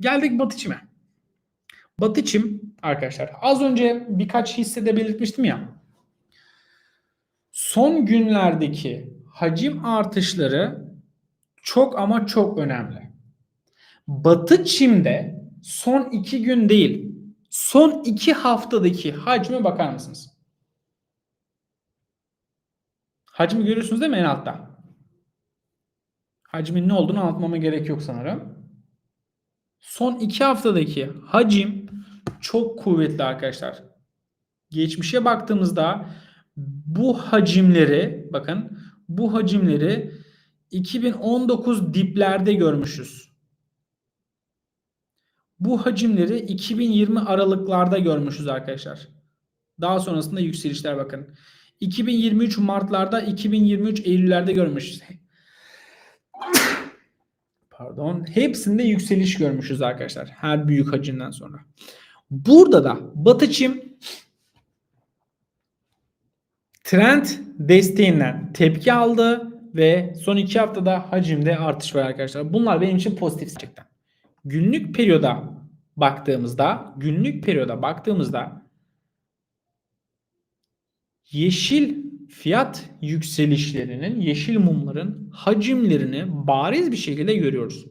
Geldik batı çime. Batı çim arkadaşlar az önce birkaç hissede belirtmiştim ya. Son günlerdeki hacim artışları çok ama çok önemli. Batı çimde son iki gün değil son iki haftadaki hacme bakar mısınız? Hacmi görüyorsunuz değil mi en altta? Hacmin ne olduğunu anlatmama gerek yok sanırım. Son iki haftadaki hacim çok kuvvetli arkadaşlar. Geçmişe baktığımızda bu hacimleri bakın bu hacimleri 2019 diplerde görmüşüz. Bu hacimleri 2020 aralıklarda görmüşüz arkadaşlar. Daha sonrasında yükselişler bakın. 2023 Mart'larda 2023 Eylül'lerde görmüşüz. Pardon. Hepsinde yükseliş görmüşüz arkadaşlar. Her büyük hacimden sonra. Burada da Batı Çim trend desteğinden tepki aldı ve son iki haftada hacimde artış var arkadaşlar. Bunlar benim için pozitif gerçekten. Günlük periyoda baktığımızda, günlük periyoda baktığımızda yeşil fiyat yükselişlerinin, yeşil mumların hacimlerini bariz bir şekilde görüyoruz.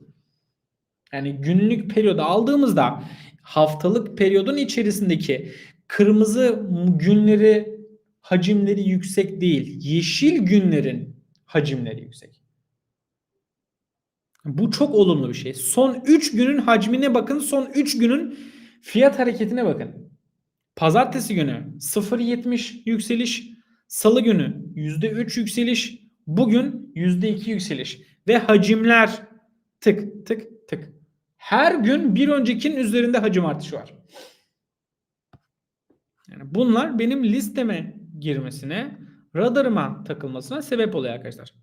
Yani günlük periyoda aldığımızda haftalık periyodun içerisindeki kırmızı günleri hacimleri yüksek değil. Yeşil günlerin hacimleri yüksek. Bu çok olumlu bir şey. Son 3 günün hacmine bakın. Son 3 günün fiyat hareketine bakın. Pazartesi günü 0.70 yükseliş. Salı günü %3 yükseliş. Bugün %2 yükseliş. Ve hacimler tık tık tık. Her gün bir öncekinin üzerinde hacim artışı var. Yani bunlar benim listeme girmesine, radarıma takılmasına sebep oluyor arkadaşlar.